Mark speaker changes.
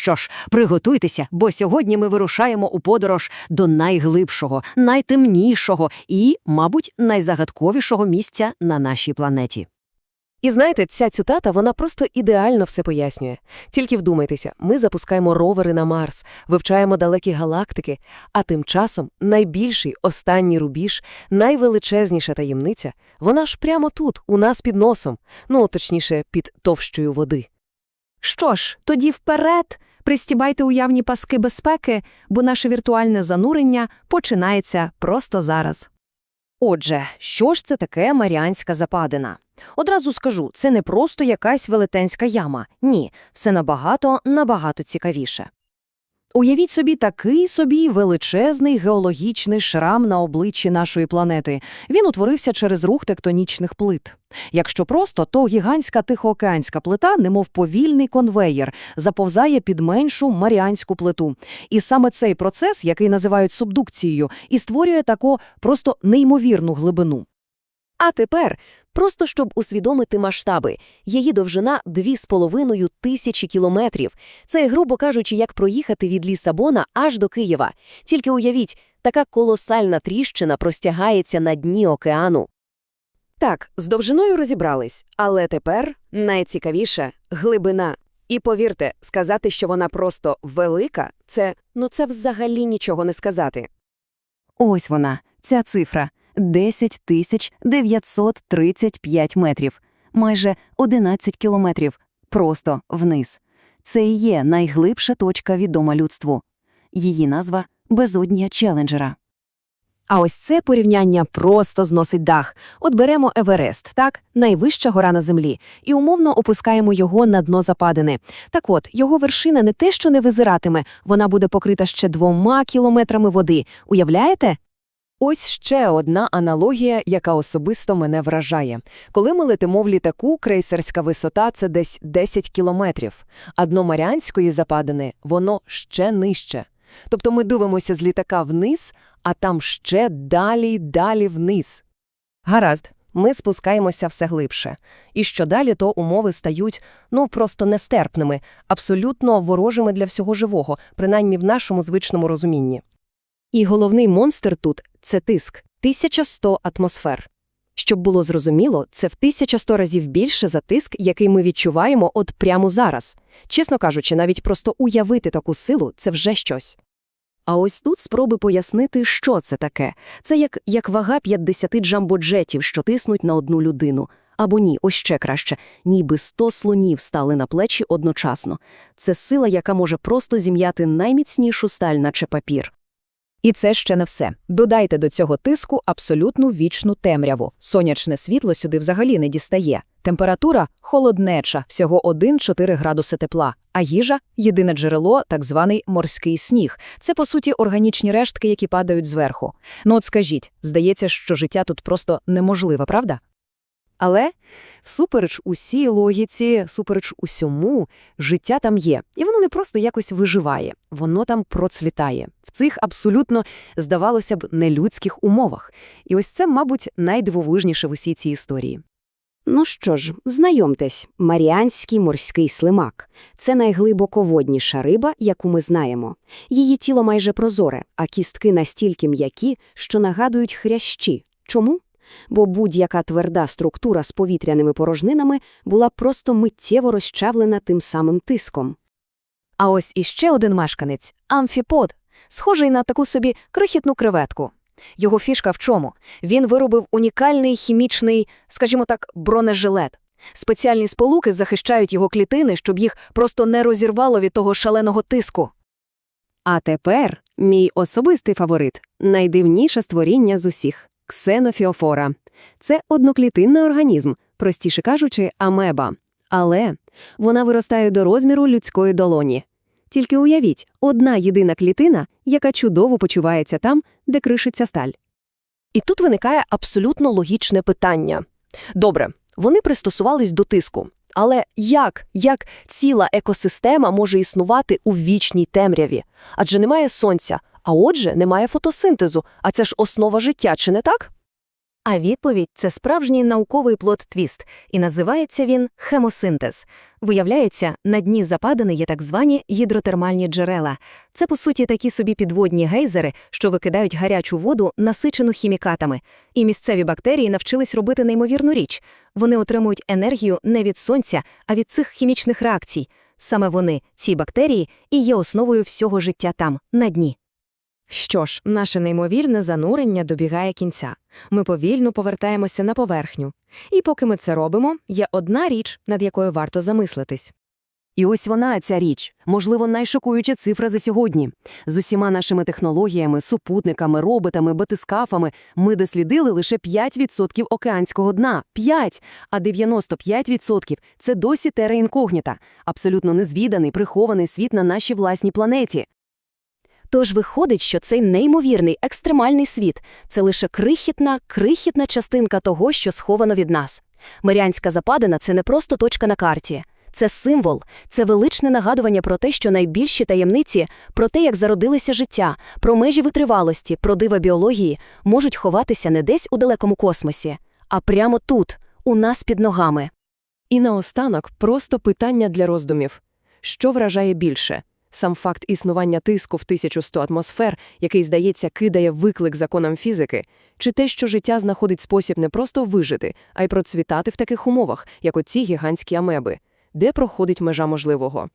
Speaker 1: Що ж, приготуйтеся, бо сьогодні ми вирушаємо у подорож до найглибшого, найтемнішого і, мабуть, найзагадковішого місця на нашій планеті.
Speaker 2: І знаєте, ця цитата, вона просто ідеально все пояснює. Тільки вдумайтеся, ми запускаємо ровери на Марс, вивчаємо далекі галактики, а тим часом найбільший останній рубіж, найвеличезніша таємниця, вона ж прямо тут, у нас під носом, ну, точніше, під товщою води.
Speaker 3: Що ж, тоді вперед, пристібайте уявні паски безпеки, бо наше віртуальне занурення починається просто зараз.
Speaker 1: Отже, що ж це таке Маріанська западина? Одразу скажу, це не просто якась велетенська яма. Ні, все набагато, набагато цікавіше. Уявіть собі такий собі величезний геологічний шрам на обличчі нашої планети. Він утворився через рух тектонічних плит. Якщо просто, то гігантська тихоокеанська плита, немов повільний конвеєр, заповзає під меншу маріанську плиту. І саме цей процес, який називають субдукцією, і створює таку просто неймовірну глибину.
Speaker 2: А тепер, просто щоб усвідомити масштаби, її довжина 2,5 тисячі кілометрів. Це, грубо кажучи, як проїхати від Лісабона аж до Києва. Тільки уявіть, така колосальна тріщина простягається на дні океану. Так, з довжиною розібрались, але тепер найцікавіше – глибина. І повірте, сказати, що вона просто велика, це, ну це взагалі нічого не сказати.
Speaker 1: Ось вона, ця цифра – 10 тисяч 935 метрів, майже 11 кілометрів, просто вниз. Це і є найглибша точка відома людству. Її назва – безодня Челенджера.
Speaker 2: А ось це порівняння просто зносить дах. От беремо Еверест, так, найвища гора на землі, і умовно опускаємо його на дно западини. Так от, його вершина не те, що не визиратиме, вона буде покрита ще двома кілометрами води. Уявляєте? Ось ще одна аналогія, яка особисто мене вражає. Коли ми летимо в літаку, крейсерська висота – це десь 10 кілометрів, а дно Маріанської западини – воно ще нижче. Тобто ми дивимося з літака вниз, а там ще далі й далі вниз. Гаразд, ми спускаємося все глибше. І що далі, то умови стають, ну, просто нестерпними, абсолютно ворожими для всього живого, принаймні в нашому звичному розумінні. І головний монстр тут – це тиск – 1100 атмосфер. Щоб було зрозуміло, це в 1100 разів більше за тиск, який ми відчуваємо от прямо зараз. Чесно кажучи, навіть просто уявити таку силу – це вже щось. А ось тут спроби пояснити, що це таке. Це як, як вага 50 джамбоджетів, що тиснуть на одну людину. Або ні, ось ще краще, ніби 100 слонів стали на плечі одночасно. Це сила, яка може просто зім'яти найміцнішу сталь, наче папір. І це ще не все. Додайте до цього тиску абсолютну вічну темряву. Сонячне світло сюди взагалі не дістає. Температура холоднеча, всього 1-4 градуси тепла, а їжа єдине джерело, так званий морський сніг. Це, по суті, органічні рештки, які падають зверху. Ну от скажіть, здається, що життя тут просто неможливе, правда? Але, всупереч усій логіці, супереч усьому, життя там є. І воно не просто якось виживає, воно там процвітає. В цих абсолютно, здавалося б, нелюдських умовах. І ось це, мабуть, найдивовижніше в усій цій історії.
Speaker 4: Ну що ж, знайомтесь, Маріанський морський слимак. Це найглибоководніша риба, яку ми знаємо. Її тіло майже прозоре, а кістки настільки м'які, що нагадують хрящі. Чому? Бо будь-яка тверда структура з повітряними порожнинами була просто миттєво розчавлена тим самим тиском.
Speaker 2: А ось іще один мешканець – амфіпод, схожий на таку собі крихітну креветку. Його фішка в чому? Він виробив унікальний хімічний, скажімо так, бронежилет. Спеціальні сполуки захищають його клітини, щоб їх просто не розірвало від того шаленого тиску.
Speaker 4: А тепер мій особистий фаворит – найдивніше створіння з усіх – ксенофіофора. Це одноклітинний організм, простіше кажучи, амеба. Але вона виростає до розміру людської долоні. Тільки уявіть, одна єдина клітина, яка чудово почувається там, де кришиться сталь.
Speaker 2: І тут виникає абсолютно логічне питання. Добре, вони пристосувались до тиску. Але як, як ціла екосистема може існувати у вічній темряві? Адже немає сонця, а отже, немає фотосинтезу, а це ж основа життя, чи не так?
Speaker 1: А відповідь це справжній науковий плод-твіст, і називається він хемосинтез. Виявляється, на дні западини є так звані гідротермальні джерела. Це, по суті, такі собі підводні гейзери, що викидають гарячу воду, насичену хімікатами. І місцеві бактерії навчились робити неймовірну річ. Вони отримують енергію не від сонця, а від цих хімічних реакцій. Саме вони, ці бактерії, і є основою всього життя там, на дні.
Speaker 5: Що ж, наше неймовірне занурення добігає кінця. Ми повільно повертаємося на поверхню. І поки ми це робимо, є одна річ, над якою варто замислитись.
Speaker 2: І ось вона, ця річ, можливо, найшокуюча цифра за сьогодні. З усіма нашими технологіями, супутниками, роботами, батискафами ми дослідили лише 5% океанського дна. 5! А 95% – це досі тера інкогніта, абсолютно незвіданий, прихований світ на нашій власній планеті.
Speaker 1: Тож виходить, що цей неймовірний екстремальний світ це лише крихітна, крихітна частинка того, що сховано від нас. Маріанська западина це не просто точка на карті. Це символ, це величне нагадування про те, що найбільші таємниці, про те, як зародилося життя, про межі витривалості, про дива біології, можуть ховатися не десь у далекому космосі, а прямо тут, у нас під ногами.
Speaker 5: І наостанок просто питання для роздумів. Що вражає більше? Сам факт існування тиску в 1100 атмосфер, який, здається, кидає виклик законам фізики, чи те, що життя знаходить спосіб не просто вижити, а й процвітати в таких умовах, як оці гігантські амеби? Де проходить межа можливого?